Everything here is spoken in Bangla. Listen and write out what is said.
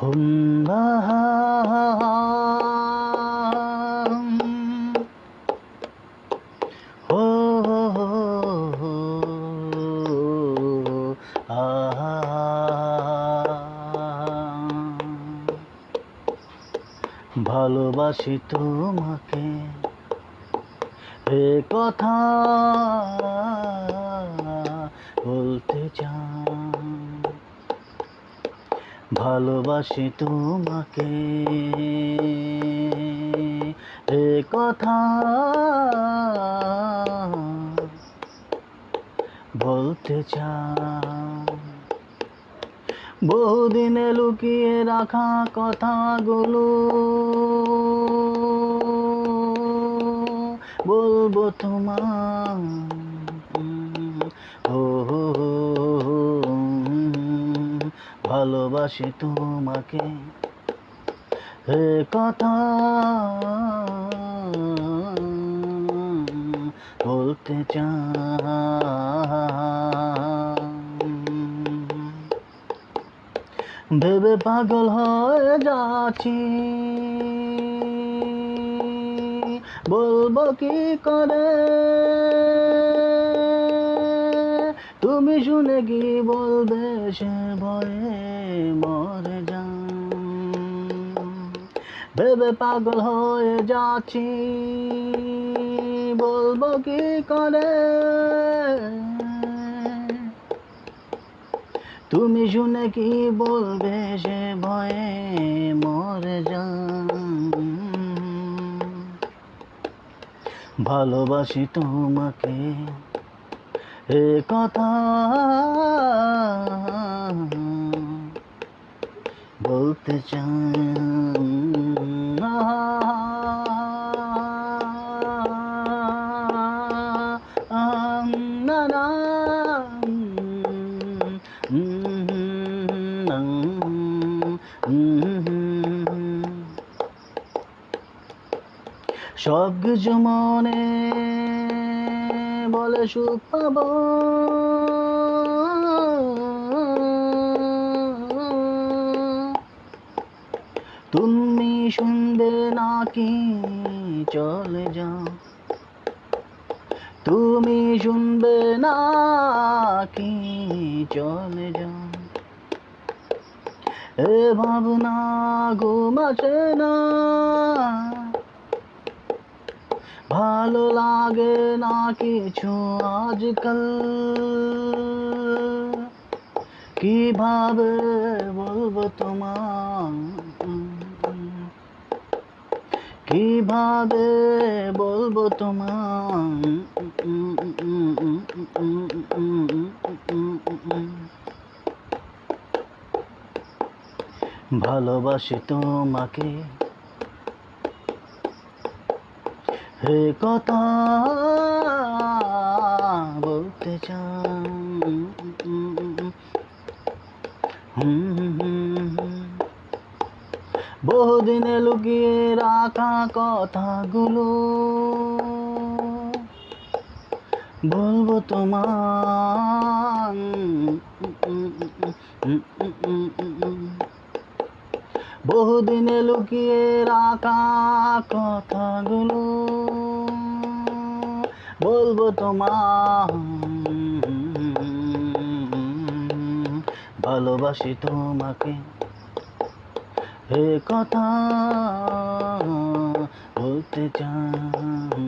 হুম আহা ভালোবাসি তোমাকে এ কথা বলতে চাই ভালোবাসি তোমাকে। এ কথা বলতে চাই। বহুদিনে লুকিয়ে রাখা কথাগুলো বলব তোমার ভালোবাসি তোমাকে। এ কথা বলতে ভেবে পাগল হয়ে যাচ্ছি। বলব কি করে? তুমি শুনে কি বলবে সে ভয়ে? ভেবে পাগল হয়ে যাচ্ছি। বলব কি করে? তুমি শুনে কি বলবে সে ভয়ে মরে যান। ভালোবাসি তোমাকে এ কথা। বলতে না সব কিছু মনে বলে সুখ পাব। তুমি শুনবে নাকি? চলে যাও তুমি শুনবে নাকি? চলে যাও এ ভাবনা ঘুমাছে না। ভালো লাগে না কিছু আজকাল। কীভাবে বলব তোমার কীভাবে বলব তোমার ভালোবাসি তোমাকে। হে কথা বলতে চাই। বহুদিনে লুকিয়ে রাখা কথাগুলো। বলব তোমার। বহুদিনে লুকিয়ে রাখা কথাগুলো। বলব তোমার। ভালোবাসি তোমাকে। হে কথা বলতে চাই।